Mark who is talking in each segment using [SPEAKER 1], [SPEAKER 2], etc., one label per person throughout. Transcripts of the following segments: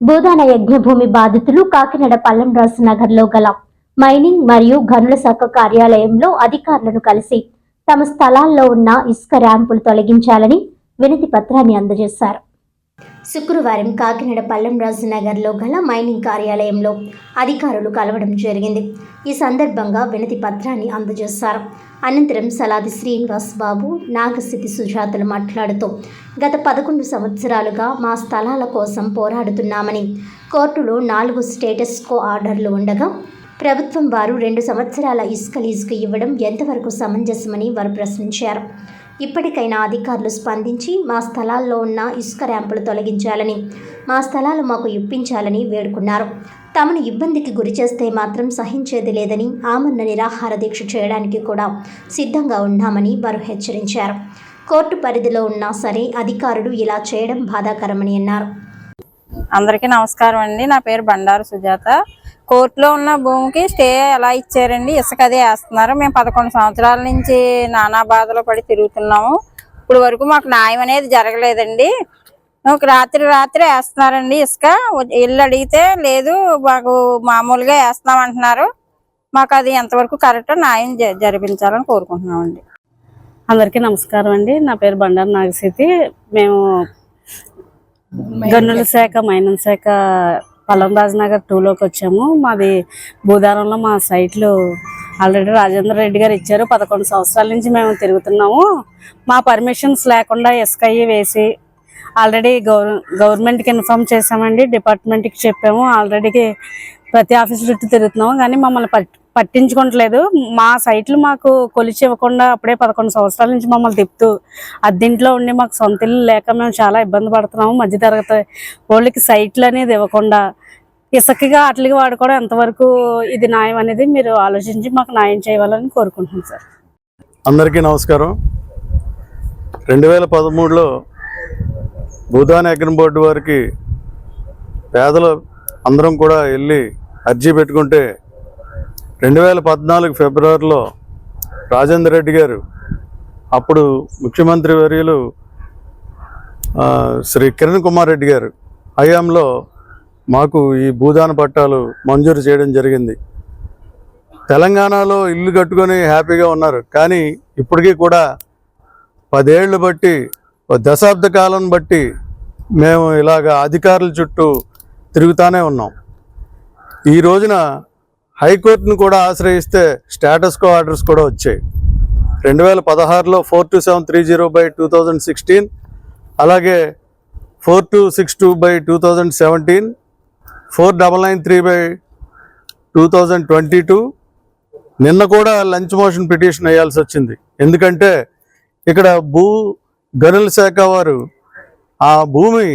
[SPEAKER 1] భూదాన యజ్ఞభూమి బాధితులు కాకినాడ పల్లంరాజు నగర్లో గల మైనింగ్ మరియు గనుల శాఖ కార్యాలయంలో అధికారులను కలిసి తమ స్థలాల్లో ఉన్న ఇసుక ర్యాంపులు తొలగించాలని వినతి పత్రాన్ని అందజేశారు. శుక్రవారం కాకినాడ పల్లంరాజు నగర్లో గల మైనింగ్ కార్యాలయంలో అధికారులు కలవడం జరిగింది. ఈ సందర్భంగా వినతి పత్రాన్ని అందజేశారు. అనంతరం సలాది శ్రీనివాస్ బాబు నాగస్థితి సుజాతలు మాట్లాడుతూ గత పదకొండు సంవత్సరాలుగా మా స్థలాల కోసం పోరాడుతున్నామని. కోర్టులో నాలుగు స్టేటస్ కో ఆర్డర్లు ఉండగా ప్రభుత్వం వారు రెండు సంవత్సరాల ఇసుక లీజుకు ఇవ్వడం ఎంతవరకు సమంజసమని వారు ప్రశ్నించారు. ఇప్పటికైనా అధికారులు స్పందించి మా స్థలాల్లో ఉన్న ఇసుక ర్యాంపులు తొలగించాలని మా స్థలాలు మాకు ఇప్పించాలని వేడుకున్నారు. తమను ఇబ్బందికి గురి చేస్తే మాత్రం సహించేది లేదని ఆమరణ నిరాహార దీక్ష చేయడానికి కూడా సిద్ధంగా ఉన్నామని వారు హెచ్చరించారు. కోర్టు పరిధిలో ఉన్నా సరే అధికారులు ఇలా చేయడం బాధాకరమని అన్నారు.
[SPEAKER 2] అందరికీ నమస్కారం అండి. నా పేరు బండారు సుజాత. కోర్టులో ఉన్న భూమికి స్టే ఎలా ఇచ్చారండి? ఇసుక అదే వేస్తున్నారు. మేము పదకొండు సంవత్సరాల నుంచి నానా బాధలు పడి తిరుగుతున్నాము. ఇప్పుడు వరకు మాకు న్యాయం అనేది జరగలేదండి. ఒక రాత్రి రాత్రి వేస్తున్నారండి ఇసుక. ఇల్లు అడిగితే లేదు మాకు మామూలుగా వేస్తున్నాం అంటున్నారు. మాకు అది ఎంతవరకు కరెక్ట్ న్యాయం జ- జరిపించాలని కోరుకుంటున్నామండి.
[SPEAKER 3] అందరికీ నమస్కారం అండి. నా పేరు బండారు నాగసీతి మేము గన్నుల శాఖ. మైనన్ శాఖ పల్లంరాజు నగర్ టూలోకి వచ్చాము. మాది భూదారంలో మా సైట్లు ఆల్రెడీ రాజేంద్ర రెడ్డి గారు ఇచ్చారు. పదకొండు సంవత్సరాల నుంచి మేము తిరుగుతున్నాము. మా పర్మిషన్స్ లేకుండా ఇసుక అయ్యి వేసి ఆల్రెడీ గవర్ గవర్నమెంట్కి ఇన్ఫామ్ చేసామండి డిపార్ట్మెంట్కి చెప్పాము. ఆల్రెడీకి ప్రతి ఆఫీస్ చుట్టూ తిరుగుతున్నాము. కానీ మమ్మల్ని పట్టించుకోవట్లేదు మా సైట్లు మాకు కొలిచి ఇవ్వకుండా అప్పుడే పదకొండు సంవత్సరాల నుంచి మమ్మల్ని తిప్పుతూ అద్దెంట్లో ఉండి మాకు సొంత ఇల్లు లేక మేము చాలా ఇబ్బంది పడుతున్నాము. మధ్యతరగతి వాళ్ళకి సైట్లు అనేది ఇవ్వకుండా ఇసుకగా అట్లకి వాడుకోవడం ఎంతవరకు ఇది న్యాయం అనేది మీరు ఆలోచించి మాకు న్యాయం చేయాలని కోరుకుంటున్నాను సార్.
[SPEAKER 4] అందరికీ నమస్కారం. రెండు వేల పదమూడులో భూదాన్ అగ్ని బోర్డు వారికి పేదలు అందరం కూడా వెళ్ళి అర్జీ పెట్టుకుంటే రెండు వేల పద్నాలుగు ఫిబ్రవరిలో రాజేందర్ రెడ్డి గారు అప్పుడు ముఖ్యమంత్రి వర్యులు శ్రీ కిరణ్ కుమార్ రెడ్డి గారు హయాంలో మాకు ఈ భూదాన పట్టాలు మంజూరు చేయడం జరిగింది. తెలంగాణలో ఇల్లు కట్టుకొని హ్యాపీగా ఉన్నారు. కానీ ఇప్పటికీ కూడా పదేళ్ళు బట్టి దశాబ్ద కాలం బట్టి మేము ఇలాగ అధికారుల చుట్టూ తిరుగుతూనే ఉన్నాం. ఈ రోజున హైకోర్టును కూడా ఆశ్రయిస్తే స్టేటస్ కో ఆర్డర్స్ కూడా వచ్చాయి. రెండు వేల పదహారులో four two seven three zero by two thousand sixteen అలాగే four two six two by two thousand seventeen four double nine three by two thousand twenty two. నిన్న కూడా లంచ్ మోషన్ పిటిషన్ వేయాల్సి వచ్చింది. ఎందుకంటే ఇక్కడ భూ గనుల శాఖ వారు ఆ భూమి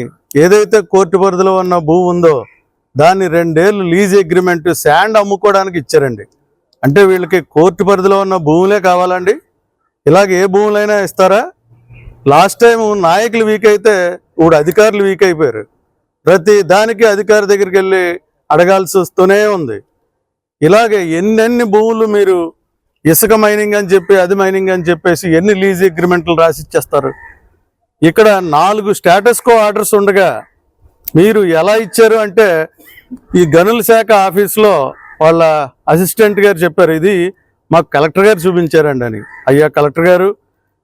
[SPEAKER 4] ఏదైతే కోర్టు పరిధిలో ఉన్న భూమి ఉందో దాన్ని రెండేళ్ళు లీజ్ అగ్రిమెంట్ శాండ్ అమ్ముకోవడానికి ఇచ్చారండి. అంటే వీళ్ళకి కోర్టు పరిధిలో ఉన్న భూములే కావాలండి. ఇలాగ ఏ భూములైనా ఇస్తారా? లాస్ట్ టైం నాయకులు వీక్ అయితే ఇప్పుడు అధికారులు వీక్ అయిపోయారు. ప్రతి దానికి అధికారి దగ్గరికి వెళ్ళి అడగాల్సి వస్తూనే ఉంది. ఇలాగే ఎన్నెన్ని భూములు మీరు ఇసుక మైనింగ్ అని చెప్పి అది మైనింగ్ అని చెప్పేసి ఎన్ని లీజ్ అగ్రిమెంట్లు రాసి ఇచ్చేస్తారు ఇక్కడ నాలుగు స్టేటస్కో ఆర్డర్స్ ఉండగా మీరు ఎలా ఇచ్చారు అంటే ఈ గనుల శాఖ ఆఫీస్లో వాళ్ళ అసిస్టెంట్ గారు చెప్పారు ఇది మాకు కలెక్టర్ గారు చూపించారండి అని. అయ్యా కలెక్టర్ గారు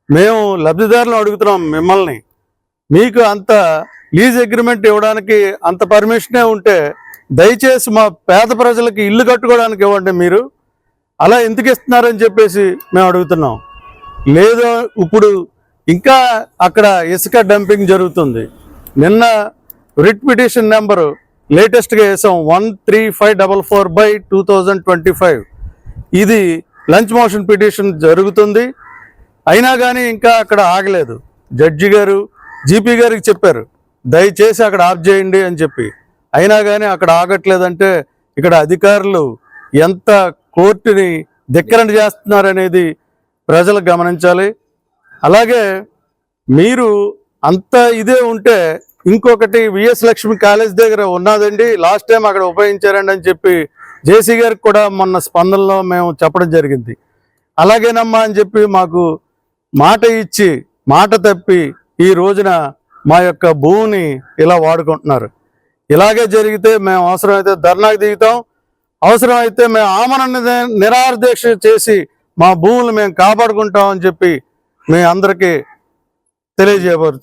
[SPEAKER 4] మేము లబ్ధిదారులను అడుగుతున్నాం మిమ్మల్ని. మీకు అంత లీజ్ అగ్రిమెంట్ ఇవ్వడానికి అంత పర్మిషనే ఉంటే దయచేసి మా పేద ప్రజలకి ఇల్లు కట్టుకోవడానికి ఇవ్వండి మీరు. అలా ఎందుకు ఇస్తున్నారని చెప్పేసి మేము అడుగుతున్నాం. లేదు ఇప్పుడు ఇంకా అక్కడ ఇసుక డంపింగ్ జరుగుతుంది. నిన్న రిట్ పిటిషన్ నెంబరు లేటెస్ట్గా వేసాం one three five double four by two thousand twenty five ఇది లంచ్ మోషన్ పిటిషన్ జరుగుతుంది. అయినా కానీ ఇంకా అక్కడ ఆగలేదు. జడ్జి గారు జీపీ గారికి చెప్పారు దయచేసి అక్కడ ఆఫ్ చేయండి అని చెప్పి. అయినా కానీ అక్కడ ఆగట్లేదంటే ఇక్కడ అధికారులు ఎంత కోర్టుని ధిక్కరణ చేస్తున్నారనేది ప్రజలు గమనించాలి. అలాగే మీరు అంత ఇదే ఉంటే ఇంకొకటి విఎస్ లక్ష్మి కాలేజ్ దగ్గర ఉన్నదండి లాస్ట్ టైం అక్కడ ఉపయోగించారండి అని చెప్పి జేసీ గారికి కూడా మొన్న స్పందనలో మేము చెప్పడం జరిగింది. అలాగేనమ్మా అని చెప్పి మాకు మాట ఇచ్చి మాట తప్పి ఈ రోజున మా యొక్క భూమిని ఇలా వాడుకుంటున్నారు. ఇలాగే జరిగితే మేము అవసరమైతే ధర్నాకు దిగుతాం. అవసరమైతే మేము ఆమరణ నిరాదీక్ష చేసి మా భూములు మేము కాపాడుకుంటామని చెప్పి మీ అందరికీ తెలియజేయవచ్చు